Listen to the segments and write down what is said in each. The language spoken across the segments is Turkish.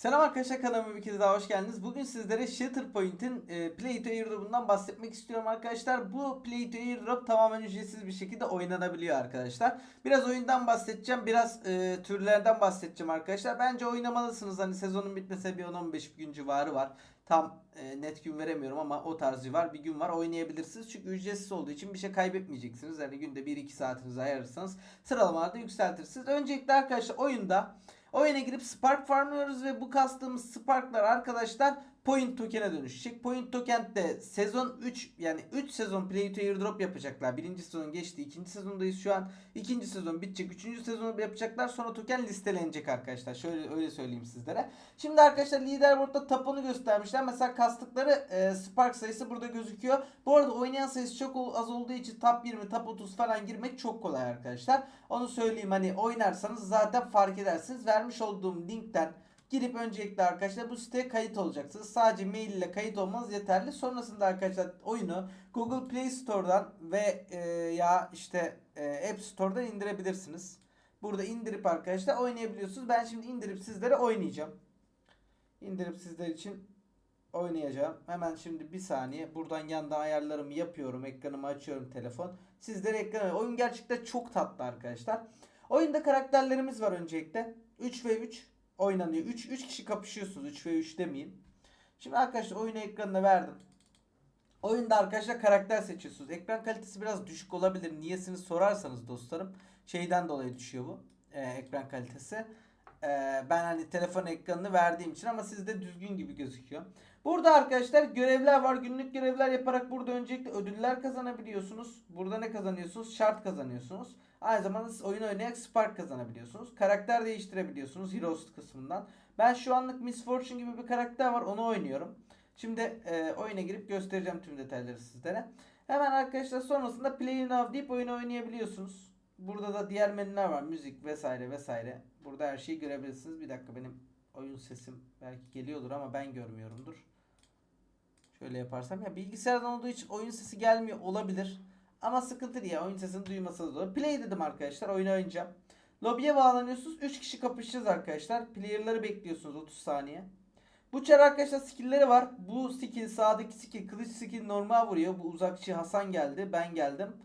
Selam arkadaşlar kanalıma bir kez daha hoş geldiniz. Bugün sizlere Shatterpoint'in e, Play to Airdrop'undan bahsetmek istiyorum arkadaşlar. Bu Play to Airdrop tamamen ücretsiz bir şekilde oynanabiliyor arkadaşlar. Biraz oyundan bahsedeceğim, biraz e, türlerden bahsedeceğim arkadaşlar. Bence oynamalısınız. Hani sezonun bitmesine bir 10-15 gün civarı var. Tam e, net gün veremiyorum ama o tarz civar bir gün var oynayabilirsiniz. Çünkü ücretsiz olduğu için bir şey kaybetmeyeceksiniz. Yani günde 1-2 saatinizi ayırırsanız sıralamalarda yükseltirsiniz. Öncelikle arkadaşlar oyunda Oyuna girip Spark farmlıyoruz ve bu kastığımız Spark'lar arkadaşlar Point Token'e dönüşecek. Point Token de sezon 3 yani 3 sezon Play to Airdrop yapacaklar. Birinci sezon geçti. ikinci sezondayız şu an. İkinci sezon bitecek. Üçüncü sezonu yapacaklar. Sonra token listelenecek arkadaşlar. Şöyle öyle söyleyeyim sizlere. Şimdi arkadaşlar leaderboard'da taponu göstermişler. Mesela kastıkları e, Spark sayısı burada gözüküyor. Bu arada oynayan sayısı çok az olduğu için top 20, top 30 falan girmek çok kolay arkadaşlar. Onu söyleyeyim hani oynarsanız zaten fark edersiniz. Vermiş olduğum linkten Girip öncelikle arkadaşlar bu siteye kayıt olacaksınız. Sadece mail ile kayıt olmanız yeterli. Sonrasında arkadaşlar oyunu Google Play Store'dan ve e, ya işte e, App Store'dan indirebilirsiniz. Burada indirip arkadaşlar oynayabiliyorsunuz. Ben şimdi indirip sizlere oynayacağım. İndirip sizler için oynayacağım. Hemen şimdi bir saniye buradan yandan ayarlarımı yapıyorum. Ekranımı açıyorum telefon. Sizlere ekranı oyun gerçekten çok tatlı arkadaşlar. Oyunda karakterlerimiz var öncelikle. 3 ve 3 oynanıyor. 3 3 kişi kapışıyorsunuz. 3 ve 3 demeyeyim. Şimdi arkadaşlar oyunu ekranına verdim. Oyunda arkadaşlar karakter seçiyorsunuz. Ekran kalitesi biraz düşük olabilir. Niyesini sorarsanız dostlarım. Şeyden dolayı düşüyor bu. e, ekran kalitesi. E, ben hani telefon ekranını verdiğim için ama sizde düzgün gibi gözüküyor. Burada arkadaşlar görevler var. Günlük görevler yaparak burada öncelikle ödüller kazanabiliyorsunuz. Burada ne kazanıyorsunuz? Şart kazanıyorsunuz. Aynı zamanda siz oyun oynayarak Spark kazanabiliyorsunuz. Karakter değiştirebiliyorsunuz Heroes kısmından. Ben şu anlık Miss Fortune gibi bir karakter var. Onu oynuyorum. Şimdi e, oyuna girip göstereceğim tüm detayları sizlere. Hemen arkadaşlar sonrasında Play Now deyip oyunu oynayabiliyorsunuz. Burada da diğer menüler var. Müzik vesaire vesaire. Burada her şeyi görebilirsiniz. Bir dakika benim oyun sesim belki geliyordur ama ben görmüyorumdur. Şöyle yaparsam ya bilgisayardan olduğu için oyun sesi gelmiyor olabilir. Ama sıkıntı değil oyun sesini duymasanız olur. Play dedim arkadaşlar oyunu oynayacağım. Lobiye bağlanıyorsunuz. 3 kişi kapışacağız arkadaşlar. Player'ları bekliyorsunuz 30 saniye. Bu çar arkadaşlar skill'leri var. Bu skill sağdaki skill kılıç skill normal vuruyor. Bu uzakçı Hasan geldi. Ben geldim.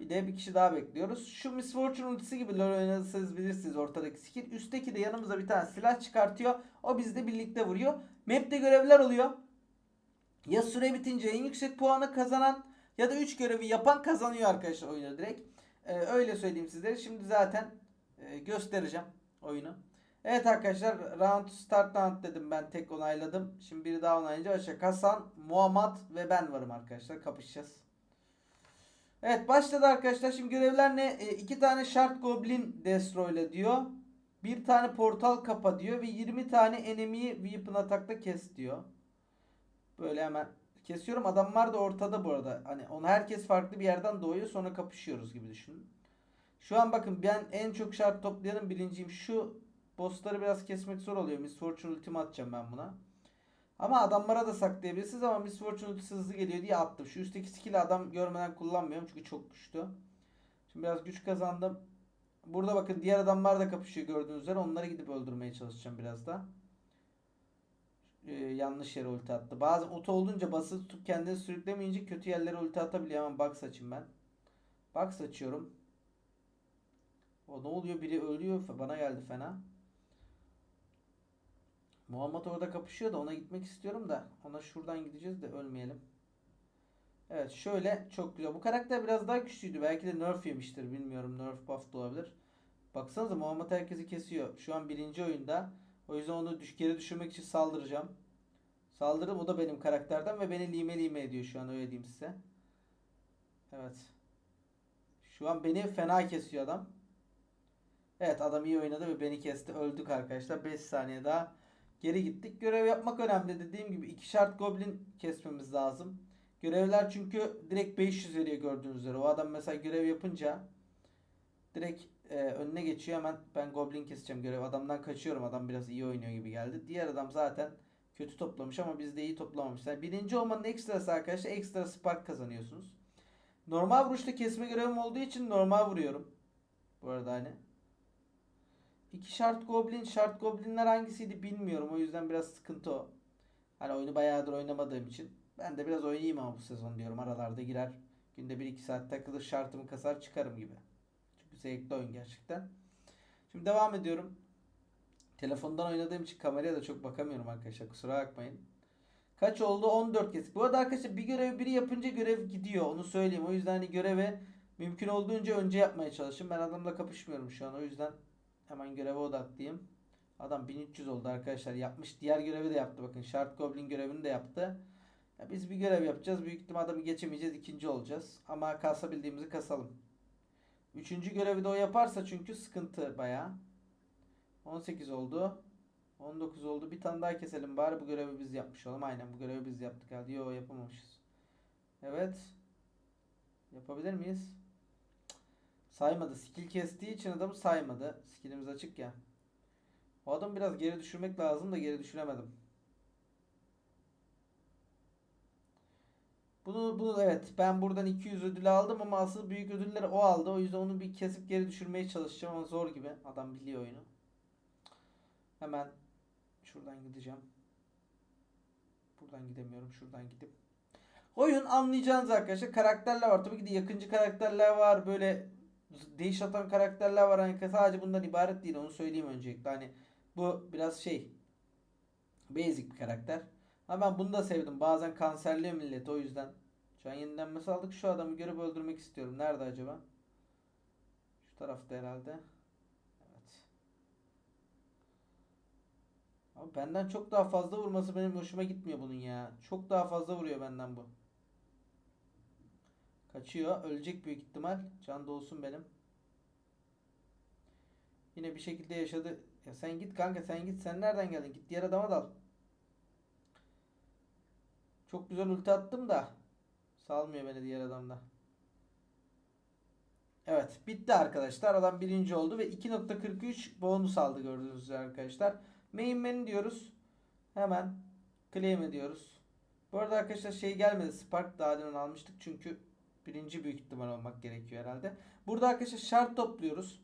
Bir de bir kişi daha bekliyoruz. Şu Miss Fortune ultisi gibi LoL oynadıysanız bilirsiniz ortadaki skill. Üstteki de yanımıza bir tane silah çıkartıyor. O bizle birlikte vuruyor. Map'te görevler oluyor. Ya süre bitince en yüksek puanı kazanan ya da 3 görevi yapan kazanıyor arkadaşlar oyunu direkt. Ee, öyle söyleyeyim sizlere. Şimdi zaten e, göstereceğim oyunu. Evet arkadaşlar round start round dedim ben tek onayladım. Şimdi biri daha onaylayınca. Hasan, Muhammed ve ben varım arkadaşlar. Kapışacağız. Evet başladı arkadaşlar. Şimdi görevler ne? E, iki tane şart goblin destroyla diyor. Bir tane portal kapa diyor ve 20 tane enemy'yi weapon atakta kes diyor. Böyle hemen kesiyorum. Adamlar da ortada bu arada. Hani onu herkes farklı bir yerden doğuyor sonra kapışıyoruz gibi düşünün. Şu an bakın ben en çok şart toplayanın birinciyim. Şu bossları biraz kesmek zor oluyor. Miss Fortune ultimi atacağım ben buna. Ama adamlara da saklayabilirsiniz ama Miss Fortune ultisi hızlı geliyor diye attım. Şu üstteki skill'i adam görmeden kullanmıyorum çünkü çok güçlü. Şimdi biraz güç kazandım. Burada bakın diğer adamlar da kapışıyor gördüğünüz üzere. Onları gidip öldürmeye çalışacağım biraz da. Ee, yanlış yere ulti attı. Bazen oto olunca basılı tutup kendini sürüklemeyince kötü yerlere ulti atabiliyor. Hemen box açayım ben. Box açıyorum. O ne oluyor? Biri ölüyor. Bana geldi fena. Muhammed orada kapışıyor da ona gitmek istiyorum da ona şuradan gideceğiz de ölmeyelim. Evet şöyle çok güzel. Bu karakter biraz daha güçlüydü. Belki de nerf yemiştir. Bilmiyorum. Nerf buff da olabilir. Baksanıza Muhammed herkesi kesiyor. Şu an birinci oyunda. O yüzden onu düş geri düşürmek için saldıracağım. Saldırdım. O da benim karakterden ve beni lime lime ediyor şu an öyle diyeyim size. Evet. Şu an beni fena kesiyor adam. Evet adam iyi oynadı ve beni kesti. Öldük arkadaşlar. 5 saniye daha geri gittik. Görev yapmak önemli. Dediğim gibi iki şart goblin kesmemiz lazım. Görevler çünkü direkt 500 veriyor gördüğünüz üzere. O adam mesela görev yapınca direkt e, önüne geçiyor. Hemen ben goblin keseceğim görev. Adamdan kaçıyorum. Adam biraz iyi oynuyor gibi geldi. Diğer adam zaten kötü toplamış ama biz de iyi toplamamışlar. Birinci olmanın ekstrası arkadaşlar ekstra spark kazanıyorsunuz. Normal vuruşta kesme görevim olduğu için normal vuruyorum. Bu arada hani. İki şart goblin. Şart goblinler hangisiydi bilmiyorum. O yüzden biraz sıkıntı o. Hani oyunu bayağıdır oynamadığım için. Ben de biraz oynayayım ama bu sezon diyorum. Aralarda girer. Günde 1-2 saat takılır şartımı kasar çıkarım gibi. Çünkü zevkli oyun gerçekten. Şimdi devam ediyorum. Telefondan oynadığım için kameraya da çok bakamıyorum arkadaşlar. Kusura bakmayın. Kaç oldu? 14 kez. Bu arada arkadaşlar bir görevi biri yapınca görev gidiyor. Onu söyleyeyim. O yüzden hani göreve mümkün olduğunca önce yapmaya çalışın. Ben adamla kapışmıyorum şu an. O yüzden hemen göreve odaklıyım. Adam 1300 oldu arkadaşlar. Yapmış. Diğer görevi de yaptı. Bakın Shard Goblin görevini de yaptı. Ya biz bir görev yapacağız. Büyük ihtimal adamı geçemeyeceğiz. ikinci olacağız. Ama kasabildiğimizi kasalım. Üçüncü görevi de o yaparsa çünkü sıkıntı bayağı. 18 oldu. 19 oldu. Bir tane daha keselim bari bu görevi biz yapmış olalım. Aynen bu görevi biz yaptık. Hadi yo yapamamışız. Evet. Yapabilir miyiz? Saymadı. Skill kestiği için adamı saymadı. Skillimiz açık ya. O adamı biraz geri düşürmek lazım da geri düşüremedim. Bunu, bunu evet ben buradan 200 ödül aldım ama asıl büyük ödülleri o aldı. O yüzden onu bir kesip geri düşürmeye çalışacağım ama zor gibi. Adam biliyor oyunu. Hemen şuradan gideceğim. Buradan gidemiyorum. Şuradan gidip. Oyun anlayacağınız arkadaşlar karakterler var. Tabii ki de yakıncı karakterler var. Böyle değiş atan karakterler var. Hani sadece bundan ibaret değil. Onu söyleyeyim öncelikle. Hani bu biraz şey basic bir karakter. Ama ben bunu da sevdim. Bazen kanserliyor millet o yüzden. Şu an yenilenmesi aldık. Şu adamı görüp öldürmek istiyorum. Nerede acaba? Şu tarafta herhalde. Evet. Ama benden çok daha fazla vurması benim hoşuma gitmiyor bunun ya. Çok daha fazla vuruyor benden bu. Kaçıyor. Ölecek büyük ihtimal. Can da olsun benim. Yine bir şekilde yaşadı. Ya sen git kanka sen git. Sen nereden geldin? Git diğer adama dal. Çok güzel ulti attım da salmıyor beni diğer adamda. Evet bitti arkadaşlar. Adam birinci oldu ve 2.43 bonus aldı gördüğünüz üzere arkadaşlar. Main menü diyoruz. Hemen claim ediyoruz. Bu arada arkadaşlar şey gelmedi. Spark daha demin almıştık çünkü birinci büyük ihtimal olmak gerekiyor herhalde. Burada arkadaşlar şart topluyoruz.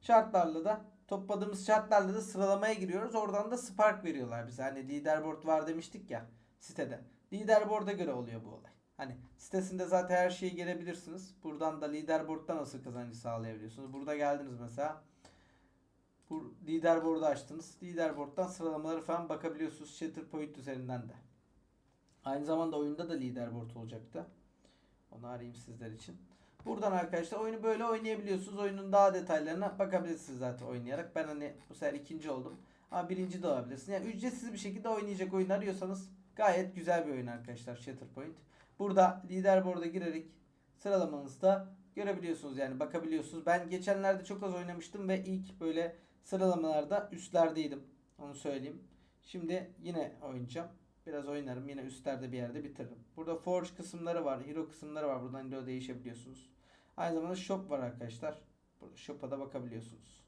Şartlarla da topladığımız şartlarla da sıralamaya giriyoruz. Oradan da Spark veriyorlar bize. Hani leaderboard var demiştik ya sitede. Leaderboard'a göre oluyor bu olay. Hani sitesinde zaten her şeyi gelebilirsiniz. Buradan da leaderboard'da nasıl kazancı sağlayabiliyorsunuz. Burada geldiniz mesela. Bu leaderboard'u açtınız. Leaderboard'dan sıralamaları falan bakabiliyorsunuz. Shatterpoint üzerinden de. Aynı zamanda oyunda da leaderboard olacaktı. Onu arayayım sizler için. Buradan arkadaşlar oyunu böyle oynayabiliyorsunuz. Oyunun daha detaylarına bakabilirsiniz zaten oynayarak. Ben hani bu sefer ikinci oldum. Ama birinci de olabilirsin. Yani ücretsiz bir şekilde oynayacak oyun arıyorsanız gayet güzel bir oyun arkadaşlar Shatterpoint. Burada leaderboard'a girerek sıralamanızda görebiliyorsunuz yani bakabiliyorsunuz. Ben geçenlerde çok az oynamıştım ve ilk böyle sıralamalarda üstlerdeydim. Onu söyleyeyim. Şimdi yine oynayacağım. Biraz oynarım. Yine üstlerde bir yerde bitiririm. Burada Forge kısımları var. Hero kısımları var. Buradan hero değişebiliyorsunuz. Aynı zamanda shop var arkadaşlar. Burada shop'a da bakabiliyorsunuz.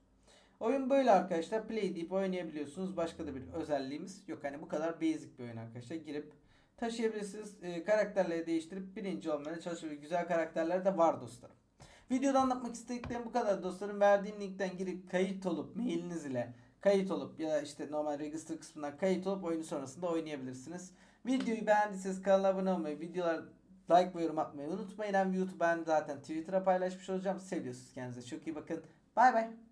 Oyun böyle arkadaşlar. Play deyip oynayabiliyorsunuz. Başka da bir özelliğimiz yok. Hani bu kadar basic bir oyun arkadaşlar. Girip taşıyabilirsiniz. E, karakterleri değiştirip birinci olmaya çalışabilirsiniz. Güzel karakterler de var dostlarım. Videoda anlatmak istediklerim bu kadar dostlarım. Verdiğim linkten girip kayıt olup mailiniz ile kayıt olup ya da işte normal register kısmından kayıt olup oyunu sonrasında oynayabilirsiniz. Videoyu beğendiyseniz kanala abone olmayı, videolar like ve yorum atmayı unutmayın. Hem YouTube ben zaten Twitter'a paylaşmış olacağım. Seviyorsunuz kendinize. Çok iyi bakın. Bay bay.